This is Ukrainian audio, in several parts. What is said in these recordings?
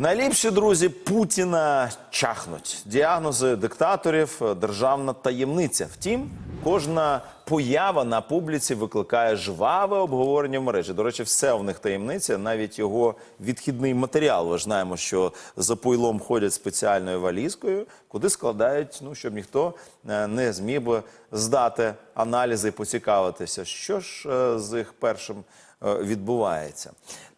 Найліпші друзі Путіна чахнуть. Діагнози диктаторів державна таємниця. Втім, кожна поява на публіці викликає жваве обговорення в мережі. До речі, все в них таємниця, навіть його відхідний матеріал. Ми знаємо, що за пойлом ходять спеціальною валізкою, куди складають, ну щоб ніхто е, не зміг би здати аналізи і поцікавитися, що ж е, з їх першим е, відбувається.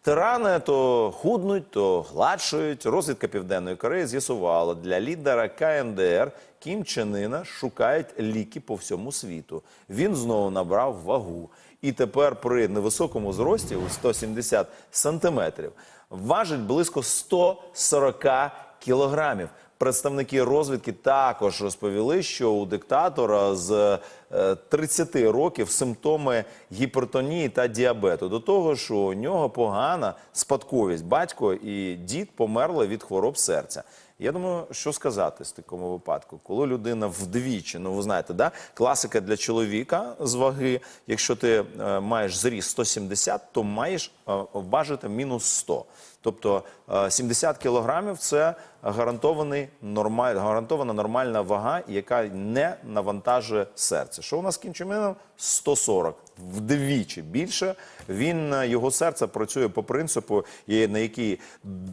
Тирани то худнуть, то гладшують. Розвідка Південної Кореї з'ясувала, для лідера КНДР Кім Чен Іна шукають ліки по всьому світу. Він знову набрав вагу. І тепер при невисокому зрості у 170 сантиметрів важить близько 140 кілограмів. Представники розвідки також розповіли, що у диктатора з е, 30 років симптоми гіпертонії та діабету. До того ж, у нього погана спадковість. Батько і дід померли від хвороб серця. Я думаю, що сказати з такому випадку, коли людина вдвічі, ну ви знаєте, да? класика для чоловіка з ваги. Якщо ти е, маєш зріст 170, то маєш е, важити мінус 100. Тобто е, 70 кілограмів це гарантована нормальна вага, яка не навантажує серце. Що у нас кінчимином? 140. Вдвічі більше. Він е, його серце працює по принципу, на який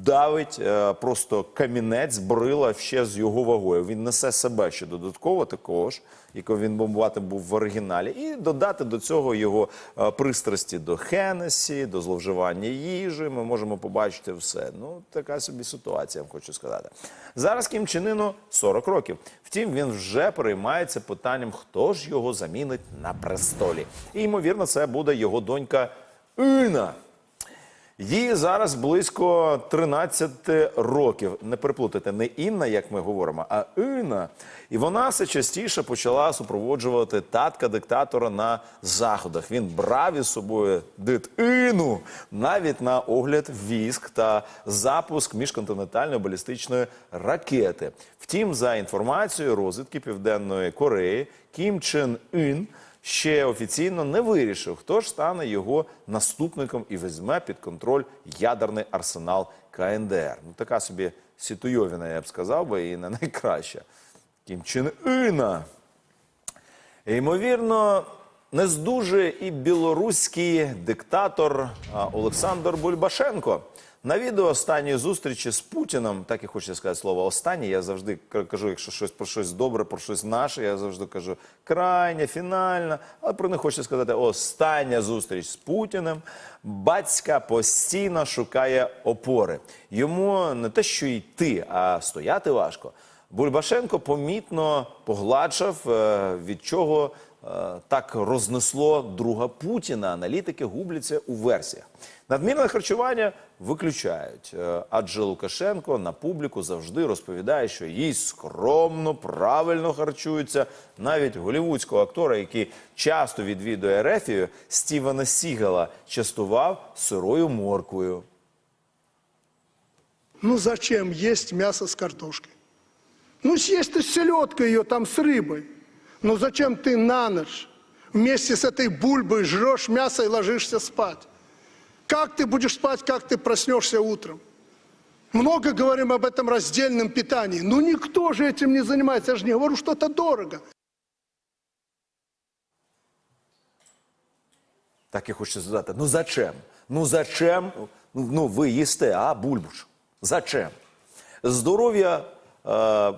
давить е, просто камінець, брила ще з його вагою. Він несе себе ще додатково такого якого він бомбувати був в оригіналі, і додати до цього його е, пристрасті до Хенесі, до зловживання їжі. Ми можемо побачити все. Ну така собі ситуація, хочу сказати. Зараз Кім Чен Іну 40 років. Втім, він вже переймається питанням, хто ж його замінить на престолі. І ймовірно, це буде його донька Іна. Їй зараз близько 13 років. Не переплутайте, не Інна, як ми говоримо, а Інна. І вона все частіше почала супроводжувати татка диктатора на заходах. Він брав із собою дитину навіть на огляд військ та запуск міжконтинентальної балістичної ракети. Втім, за інформацією розвідки Південної Кореї, Кім Чен Ін ще офіційно не вирішив, хто ж стане його наступником і візьме під контроль ядерний арсенал КНДР. Ну така собі ситуйовіна, я б сказав би, і не найкраща. Кім Чен Іна. Ймовірно, не здужує і білоруський диктатор Олександр Бульбашенко. На відео останньої зустрічі з Путіном, так і хочеться сказати слово останнє. Я завжди кажу, якщо щось про щось добре, про щось наше, я завжди кажу крайня, фінальна. Але про них хочу сказати остання зустріч з Путіним. Батька постійно шукає опори. Йому не те, що йти, а стояти важко. Бульбашенко помітно погладшав, е, від чого е, так рознесло друга Путіна. Аналітики губляться у версіях. Надмірне харчування виключають, е, адже Лукашенко на публіку завжди розповідає, що їсть скромно, правильно харчується. Навіть голівудського актора, який часто відвідує Ерефію, Стівена Сігала частував сирою морквою. Ну зачем есть мясо с картошкой? Ну съесть ты с селедкой ее там с рыбой. Ну зачем ты на ночь вместе с этой бульбой жрешь мясо и ложишься спать? Как ты будешь спать, как ты проснешься утром? Много говорим об этом раздельном питании. Ну никто же этим не занимается. Я же не говорю, что это дорого. Так я хочу задати. Ну зачем? Ну зачем? Ну ви їсте, а бульбуш? Зачем? Здоров'я е,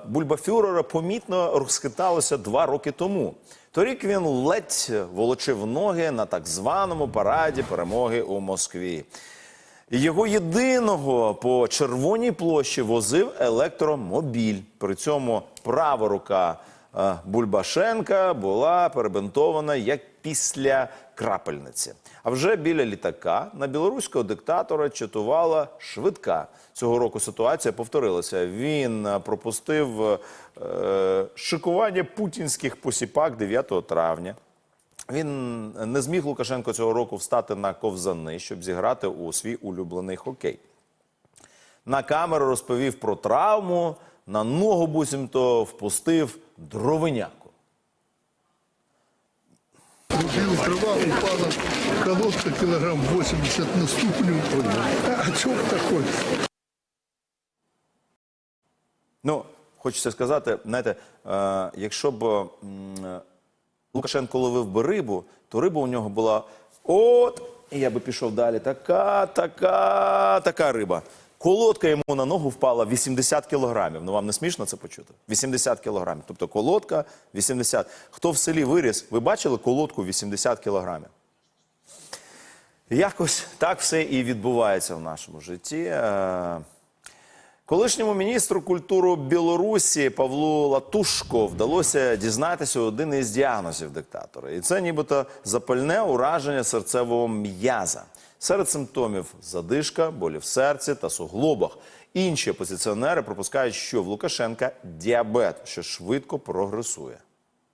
бульбафюрера помітно розхиталося два роки тому. Торік він ледь волочив ноги на так званому параді перемоги у Москві. Його єдиного по червоній площі возив електромобіль. При цьому права рука е, Бульбашенка була перебинтована як після крапельниці. А вже біля літака на білоруського диктатора чатувала швидка. Цього року ситуація повторилася. Він е, пропустив е, шикування путінських посіпак 9 травня. Він не зміг Лукашенко цього року встати на ковзани, щоб зіграти у свій улюблений хокей. На камеру розповів про травму, на ногу буцімто впустив дровиняку. Купил дрова, упала колодка килограмм 80 на ступню. А, о чем такой? Ну, хочеться сказати, знаєте, е, якщо б м, Лукашенко ловив би рибу, то риба у нього була от, і я би пішов далі. Така, така, така риба. Колодка йому на ногу впала 80 кілограмів. Ну вам не смішно це почути? 80 кілограмів. Тобто колодка 80. Хто в селі виріс, ви бачили колодку 80 кілограмів? Якось так все і відбувається в нашому житті. Колишньому міністру культури Білорусі Павлу Латушко вдалося дізнатися один із діагнозів диктатора. І це нібито запальне ураження серцевого м'яза. Серед симптомів задишка, болі в серці та суглобах. Інші опозиціонери пропускають, що в Лукашенка діабет, що швидко прогресує.